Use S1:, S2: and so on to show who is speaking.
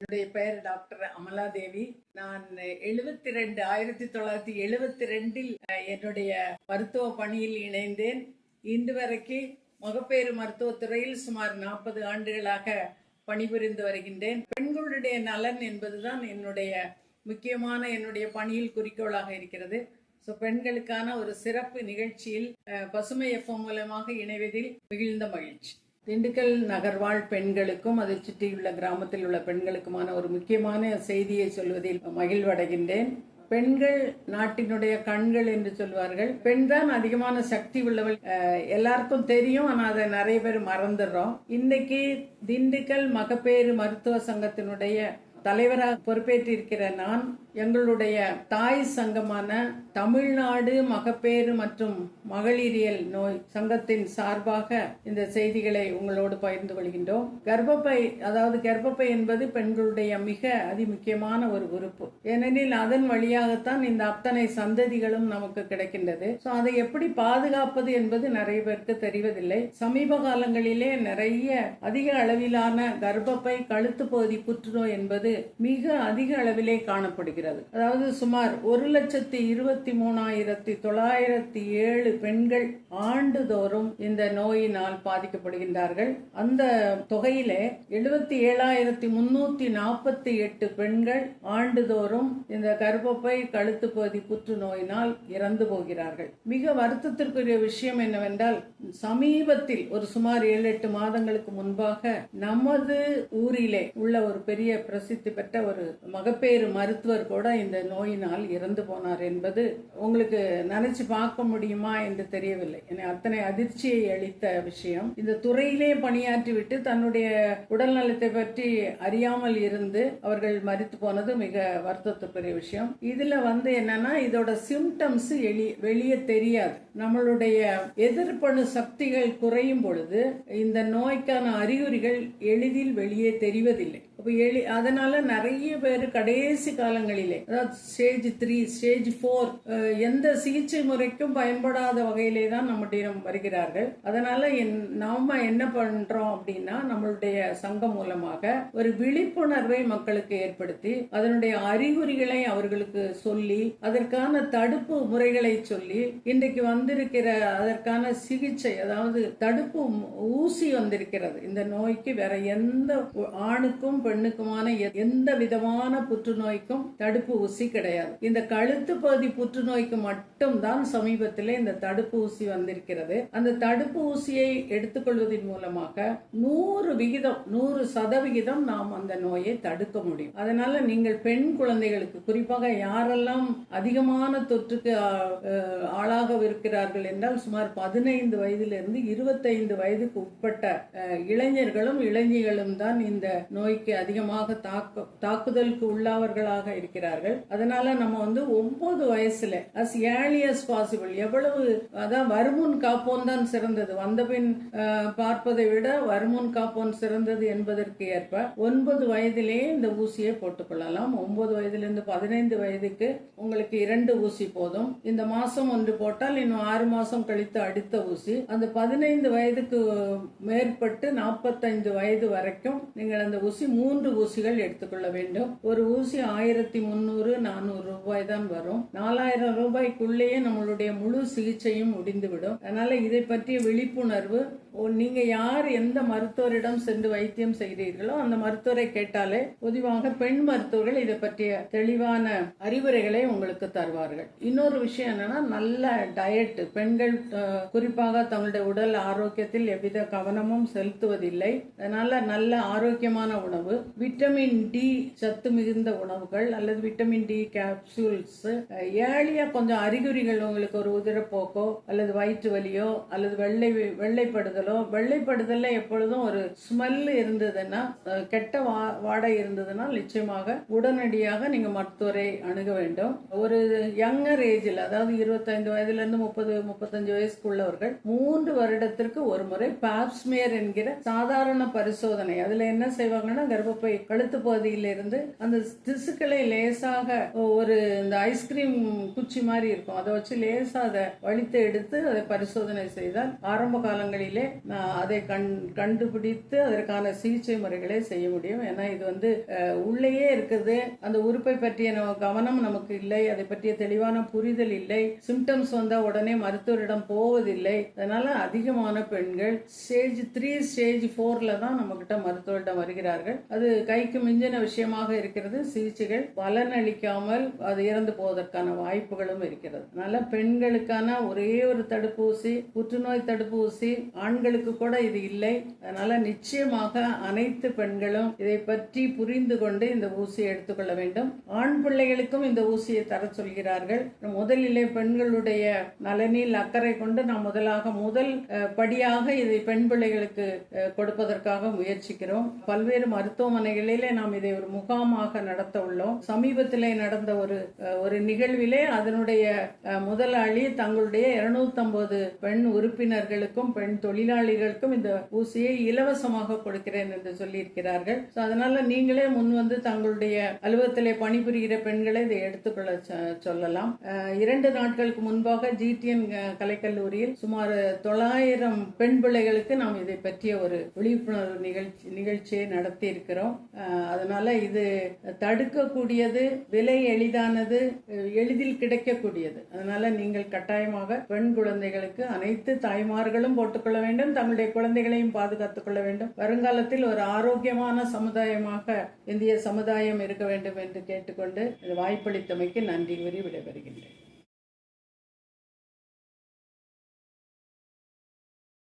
S1: என்னுடைய பெயர் டாக்டர் அமலா தேவி நான் எழுபத்தி ரெண்டு ஆயிரத்தி தொள்ளாயிரத்தி எழுபத்தி ரெண்டில் என்னுடைய மருத்துவ பணியில் இணைந்தேன். இன்று வரைக்கு மகப்பேறு மருத்துவத்துறையில் சுமார் நாற்பது ஆண்டுகளாக பணிபுரிந்து வருகின்றேன். பெண்களுடைய நலன் என்பதுதான் என்னுடைய முக்கியமான என்னுடைய பணியில் குறிக்கோளாக இருக்கிறது. ஸோ பெண்களுக்கான ஒரு சிறப்பு நிகழ்ச்சியில் பசுமை எஃப்எம் மூலமாக இணைவதில் மிகுந்த மகிழ்ச்சி. திண்டுக்கல் நகர்வாழ் பெண்களுக்கும் அதை சுற்றியுள்ள கிராமத்தில் உள்ள பெண்களுக்குமான ஒரு முக்கியமான செய்தியை சொல்வதில் மகிழ்வடைகின்றேன். பெண்கள் நாட்டினுடைய கண்கள் என்று சொல்வார்கள். பெண் தான் அதிகமான சக்தி உள்ளவள். எல்லாருக்கும் தெரியும். ஆனா அதை நிறைய பேர் மறந்துடுறோம். இன்னைக்கு திண்டுக்கல் மகப்பேறு மருத்துவ சங்கத்தினுடைய தலைவராக பொறுப்பேற்றிருக்கிற நான் எங்களுடைய தாய் சங்கமான தமிழ்நாடு மகப்பேறு மற்றும் மகளிரியல் நோய் சங்கத்தின் சார்பாக இந்த செய்திகளை உங்களோடு பகிர்ந்து கொள்கின்றோம். கர்ப்பப்பை அதாவது கர்ப்பப்பை என்பது பெண்களுடைய மிக அதிமுக்கியமான ஒரு உறுப்பு. ஏனெனில் அதன் வழியாகத்தான் இந்த அத்தனை சந்ததிகளும் நமக்கு கிடைக்கின்றது. ஸோ அதை எப்படி பாதுகாப்பது என்பது நிறைய பேருக்கு தெரிவதில்லை. சமீப காலங்களிலே நிறைய அதிக அளவிலான கர்ப்பப்பை கழுத்து பகுதி புற்றுநோய் என்பது மிக அதிக அளவிலே காணப்படுகிறது. அதாவது சுமார் ஒரு லட்சத்தி இருபத்தி மூணாயிரத்தி தொள்ளாயிரத்தி ஏழு பெண்கள் ஆண்டுதோறும் இந்த நோயினால் பாதிக்கப்படுகின்றார்கள். அந்த தொகையிலே எழுபத்தி ஏழாயிரத்தி முன்னூத்தி நாற்பத்தி எட்டு பெண்கள் ஆண்டுதோறும் இந்த கர்ப்பப்பை கழுத்து பகுதி புற்றுநோயினால் இறந்து போகிறார்கள். மிக வருத்தத்திற்குரிய விஷயம் என்னவென்றால் சமீபத்தில் ஒரு சுமார் ஏழு எட்டு மாதங்களுக்கு முன்பாக நமது ஊரிலே உள்ள ஒரு பெரிய பிரசித்தி பெற்ற ஒரு மகப்பேறு மருத்துவர் கூட இந்த நோயினால் இறந்து போனார் என்பது உங்களுக்கு நினைச்சு பார்க்க முடியுமா என்று தெரியவில்லை. என்னை அத்தனை அதிர்ச்சியை அளித்த விஷயம். இந்த துறையிலே பணியாற்றிவிட்டு தன்னுடைய உடல் நலத்தை பற்றி அறியாமல் இருந்து அவர்கள் மறித்து போனது மிக வருத்தத்துக்குரிய விஷயம். இதுல வந்து என்னன்னா இதோட சிம்டம்ஸ் வெளியே தெரியாது. நம்மளுடைய எதிர்ப்பணு சக்திகள் குறையும் பொழுது இந்த நோய்க்கான அறிகுறிகள் எளிதில் வெளியே தெரிவதில்லை. அப்ப எளி அதனால நிறைய பேர் கடைசி காலங்களிலே அதாவது ஸ்டேஜ் த்ரீ ஸ்டேஜ் ஃபோர் எந்த சிகிச்சை முறைக்கும் பயன்படாத வகையிலே தான் நம்மிடம் வருகிறார்கள். அதனால என்- நாம என்ன பண்றோம் அப்படின்னா நம்மளுடைய சங்கம் மூலமாக ஒரு விழிப்புணர்வை மக்களுக்கு ஏற்படுத்தி அதனுடைய அறிகுறிகளை அவர்களுக்கு சொல்லி அதற்கான தடுப்பு முறைகளை சொல்லி இன்றைக்கு வந்திருக்கிற அதற்கான சிகிச்சை அதாவது தடுப்பு ஊசி வந்திருக்கிறது. இந்த நோய்க்கு வேற எந்த ஆணுக்கும் பெண்ணுக்குமான எந்த விதமான புற்றுநோய்க்கும் தடுப்பு ஊசி கிடையாது. இந்த கழுத்து பகுதி புற்றுநோய்க்கு மட்டும்தான் சமீபத்திலே இந்த தடுப்பு ஊசி வந்திருக்கிறது. அந்த தடுப்பு ஊசியை எடுத்துக்கொள்வதன் மூலமாக நூறு விகிதம் நூறு சதவிகிதம் நாம் அந்த நோயை தடுக்க முடியும். அதனால நீங்கள் பெண் குழந்தைகளுக்கு குறிப்பாக யாரெல்லாம் அதிகமான தொற்றுக்கு ஆளாக இருக்கிறார்கள் என்றால் சுமார் பதினைந்து வயதிலிருந்து இருபத்தைந்து வயதுக்கு உட்பட்ட இளைஞர்களும் இளைஞர்களும் தான் இந்த நோய்க்கு அதிகமாக தாக்க தாக்குதலுக்கு உள்ளவர்களாக இருக்கிறார்கள். அதனால நம்ம வந்து ஒன்பது வயசுல அஸ் ஏர்லி அஸ் பாசிபிள் எவ்வளவு அதான் வருமுன் காப்போன் தான் சிறந்தது. வந்தபின் பார்ப்பதை விட வருமுன் காப்போன் சிறந்தது என்பதற்கு ஏற்ப ஒன்பது வயதிலே இந்த ஊசியை போட்டுக்கொள்ளலாம் ஒன்பது வயதிலிருந்து பதினைந்து வயதுக்கு உங்களுக்கு இரண்டு ஊசி போதும். இந்த மாசம் ஒன்று போட்டால் இன்னும் ஆறு மாசம் கழித்து அடுத்த ஊசி. அந்த பதினைந்து வயதுக்கு மேற்பட்டு நாற்பத்தைந்து வயது வரைக்கும் நீங்கள் அந்த ஊசி மூன்று ஊசிகள் எடுத்துக்கொள்ள வேண்டும். ஒரு ஊசி ஆயிரத்தி முந்நூறு நானூறு ரூபாய் தான் வரும். நாலாயிரம் ரூபாய்க்குள்ளேயே நம்மளுடைய முழு சிகிச்சையும் முடிந்துவிடும். அதனால இதை பற்றிய விழிப்புணர்வு ஓ, நீங்க யார் எந்த மருத்துவரிடம் சென்று வைத்தியம் செய்கிறீர்களோ அந்த மருத்துவரை கேட்டாலே பொதுவாக பெண் மருத்துவர்கள் இதை பற்றிய தெளிவான அறிவுரைகளை உங்களுக்கு தருவார்கள். இன்னொரு விஷயம் என்னன்னா நல்ல டயட் பெண்கள் குறிப்பாக தங்களுடைய உடல் ஆரோக்கியத்தில் எவ்வித கவனமும் செலுத்துவதில்லை. அதனால நல்ல ஆரோக்கியமான உணவு விட்டமின் டி சத்து மிகுந்த உணவுகள் அல்லது விட்டமின் டி கேப்சூல்ஸ் ஏழியா கொஞ்சம் அறிகுறிகள் உங்களுக்கு ஒரு உதிரப்போக்கோ அல்லது வயிற்று வலியோ அல்லது வெள்ளை வெள்ளைப்படுதலோ வெள்ளைப்படுதல்ல எப்பொழுதும் ஒரு ஸ்மெல் இருந்ததுன்னா கெட்ட வா- வாடை இருந்ததுன்னா நிச்சயமாக உடனடியாக நீங்க மருத்துவரை அணுக வேண்டும். ஒரு யங்கர் ஏஜில் அதாவது இருபத்தைந்து வயதுல இருந்து முப்பது முப்பத்தஞ்சு வயசுக்குள்ளவர்கள் மூன்று வருடத்திற்கு ஒரு முறை பாப்ஸ்மியர் என்கிற சாதாரண பரிசோதனை. அதுல என்ன செய்வாங்கன்னா கர்ப்ப கர்ப்பப்பை கழுத்து பகுதியிலிருந்து அந்த திசுக்களை லேசாக ஒரு இந்த ஐஸ்கிரீம் குச்சி மாதிரி இருக்கும். அதை வச்சு லேசாக அதை வலித்து எடுத்து அதை பரிசோதனை செய்தால் ஆரம்ப காலங்களிலே அதை கண் கண்டுபிடித்து அதற்கான சிகிச்சை முறைகளை செய்ய முடியும். ஏன்னா இது வந்து உள்ளேயே இருக்குது. அந்த உறுப்பை பற்றிய கவனம் நமக்கு இல்லை. அதை பற்றிய தெளிவான புரிதல் இல்லை. சிம்டம்ஸ் வந்தால் உடனே மருத்துவரிடம் போவதில்லை. அதனால அதிகமான பெண்கள் ஸ்டேஜ் த்ரீ ஸ்டேஜ் ஃபோர்ல தான் நம்மக்கிட்ட மருத்துவரிடம் வருகிறார்கள். அது கைக்கு மிஞ்சின விஷயமாக இருக்கிறது. சிகிச்சைகள் பலனளிக்காமல் அது இறந்து போவதற்கான வாய்ப்புகளும் இருக்கிறது. அதனால பெண்களுக்கான ஒரே ஒரு தடுப்பூசி புற்றுநோய் தடுப்பூசி ஆண்களுக்கு கூட இது இல்லை. அதனால நிச்சயமாக அனைத்து பெண்களும் இதை பற்றி புரிந்து கொண்டு இந்த ஊசியை எடுத்துக்கொள்ள வேண்டும். ஆண் பிள்ளைகளுக்கும் இந்த ஊசியை தர சொல்கிறார்கள். முதலிலே பெண்களுடைய நலனில் அக்கறை கொண்டு நாம் முதலாக முதல் படியாக இதை பெண் பிள்ளைகளுக்கு கொடுப்பதற்காக முயற்சிக்கிறோம். பல்வேறு மருத்துவமனைகளிலே நாம் இதை ஒரு முகாமாக நடத்த உள்ளோம் சமீபத்திலே நடந்த ஒரு ஒரு நிகழ்விலே அதனுடைய முதலாளி தங்களுடைய 250 பெண் உறுப்பினர்களுக்கும் பெண் தொழிலாளிகளுக்கும் இந்த ஊசியை இலவசமாக கொடுக்கிறேன் என்று சொல்லியிருக்கிறார்கள். அதனால நீங்களே முன் வந்து தங்களுடைய அலுவலகத்திலே பணிபுரிகிற பெண்களை இதை எடுத்துக்கொள்ள சொல்லலாம். இரண்டு நாட்களுக்கு முன்பாக ஜிடிஎன் கலைக்கல்லூரியில் சுமார் தொள்ளாயிரம் பெண் பிள்ளைகளுக்கு நாம் இதை பற்றிய ஒரு விழிப்புணர்வு நிகழ்ச்சி நிகழ்ச்சியை நடத்தி இருக்கிறோம் அஹ், அதனால் இது தடுக்கக்கூடியது விலை எளிதானது எளிதில் கிடைக்கக்கூடியது. அதனால் நீங்கள் கட்டாயமாக பெண் குழந்தைகளுக்கு அனைத்து தாய்மார்களும் போட்டுக்கொள்ள வேண்டும் தங்களுடைய குழந்தைகளையும் பாதுகாத்துக் கொள்ள வேண்டும். வருங்காலத்தில் ஒரு ஆரோக்கியமான சமுதாயமாக இந்திய சமுதாயம் இருக்க வேண்டும் என்று கேட்டுக்கொண்டு வாய்ப்பளித்தமைக்கு நன்றி கூறி விடைபெறுகின்றேன்.